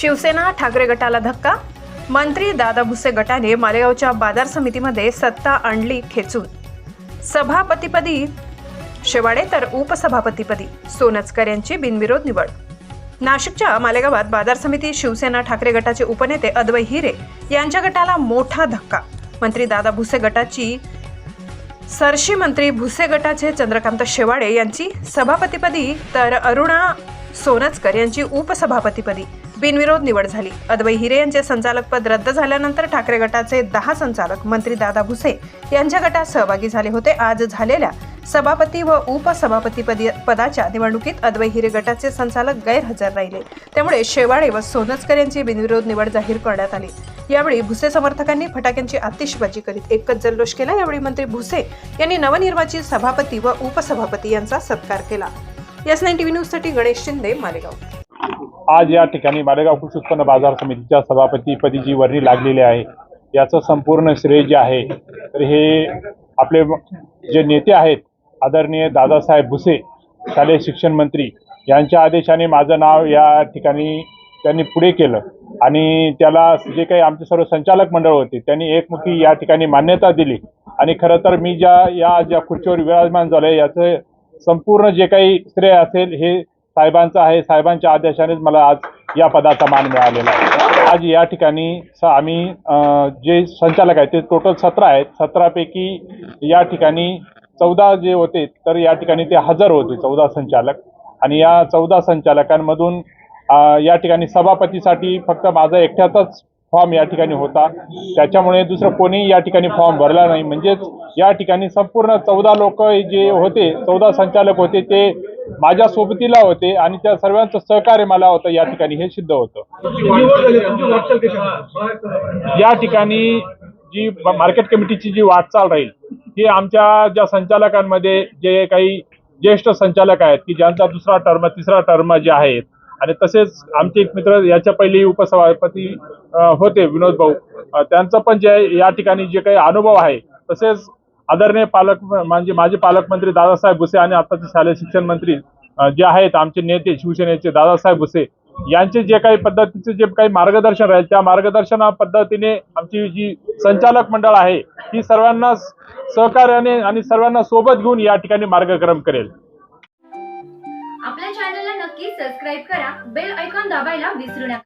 शिवसेना ठाकरे गटाला धक्का? मंत्री दादा भुसे गटाने मालेगावच्या बाजार समितीमध्ये सत्ता आणली खेचून. सभापतीपदी? शेवाडे तर उपसभापतीपदी. सोनचकर यांची बिनविरोध निवड. नाशिकच्या मालेगावात बाजार समिती शिवसेना ठाकरे गटाचे उपनेते अद्वै हिरे यांच्या गटाला मोठा धक्का. मंत्री दादा भुसे गटाची सरशी मंत्री भुसे गटाचे चंद्रकांत शेवाडे यांची सभापतीपदी तर अरुणा सोनचकर यांची उपसभापतीपदी. बिनविरोध निवड झाली. अद्वै हिरे यांचे संचालकपद रद्द झाल्यानंतर ठाकरे गटाचे दहा संचालक मंत्री दादा भुसे यांच्या गटात सहभागी झाले होते. आज झालेल्या सभापती व उपसभापतीपदी पदाच्या निवडणुकीत अद्वै हिरे गटाचे संचालक गैरहजर राहिले. त्यामुळे शेवाळे व सोनसकर यांची बिनविरोध निवड जाहीर करण्यात आली. यावेळी भुसे समर्थकांनी फटाक्यांची आतिषबाजी करीत एकच जल्लोष केला. यावेळी मंत्री भुसे यांनी नवनिर्वाचित सभापती व उपसभापती यांचा सत्कार केला. एस नाईन टीव्ही न्यूजसाठी गणेश शिंदे मालेगाव. आज या ठिकाणी मालेगाव कृषी उत्पन्न बाजार समितीच्या सभापतीपदी जी वर्णी लागलेली आहे याचं संपूर्ण श्रेय जे आहे तर हे आपले जे नेते आहेत आदरणीय दादासाहेब भुसे शालेय शिक्षण मंत्री यांच्या आदेशाने माझं नाव या ठिकाणी त्यांनी पुढे केलं. आणि त्याला जे काही आमचे सर्व संचालक मंडळ होते त्यांनी एकमुखी या ठिकाणी मान्यता दिली. आणि खरं तर मी ज्या या ज्या खुर्चीवर विराजमान झालो याचं संपूर्ण जे काही श्रेय असेल हे साहेबांचं आहे. साहेबांच्या आदेशानेच मला आज या पदाचा मान मिळालेला आहे. आज या ठिकाणी स आम्ही जे संचालक आहेत ते टोटल सतरा आहेत. सतरापैकी या ठिकाणी चौदा जे होते तर या ठिकाणी ते हजर होते चौदा संचालक. आणि या चौदा संचालकांमधून या ठिकाणी सभापतीसाठी फक्त माझा एकट्याचाच फॉर्म या ठिकाणी होता. त्याच्यामुळे दुसरं कोणी या ठिकाणी फॉर्म भरला नाही. म्हणजेच या ठिकाणी संपूर्ण चौदा लोक जे होते चौदा संचालक होते ते माझ्या सोबतीला होते आणि त्या सर्वांचं सहकार्य मला होतं या ठिकाणी हे सिद्ध होतं. या ठिकाणी जी मार्केट कमिटीची जी वाटचाल राहील ही आमच्या ज्या संचालकांमध्ये जे काही ज्येष्ठ संचालक आहेत की ज्यांचा दुसरा टर्म तिसरा टर्म जे आहेत आणि तसेच आमचे एक मित्र याच्या पहिलेही उपसभापती होते विनोद भाऊ. त्यांचं पण जे या ठिकाणी जे काही अनुभव आहे तसेच आदरणीय पालक म्हणजे माझे पालकमंत्री दादासाहेब भुसे आणि आताचे शालेय शिक्षण मंत्री जे आहेत आमचे नेते शिवसेनेचे दादासाहेब भुसे यांचे जे काही पद्धतीचे जे काही मार्गदर्शन राहील त्या मार्गदर्शना पद्धतीने आमची जी संचालक मंडळ आहे ही सर्वांना सहकार्याने आणि सर्वांना सोबत घेऊन या ठिकाणी मार्गक्रम करेल. आपल्या चॅनलला नक्की सबस्क्राईब करा बेल ऐकॉन दाबायला विसरू नका.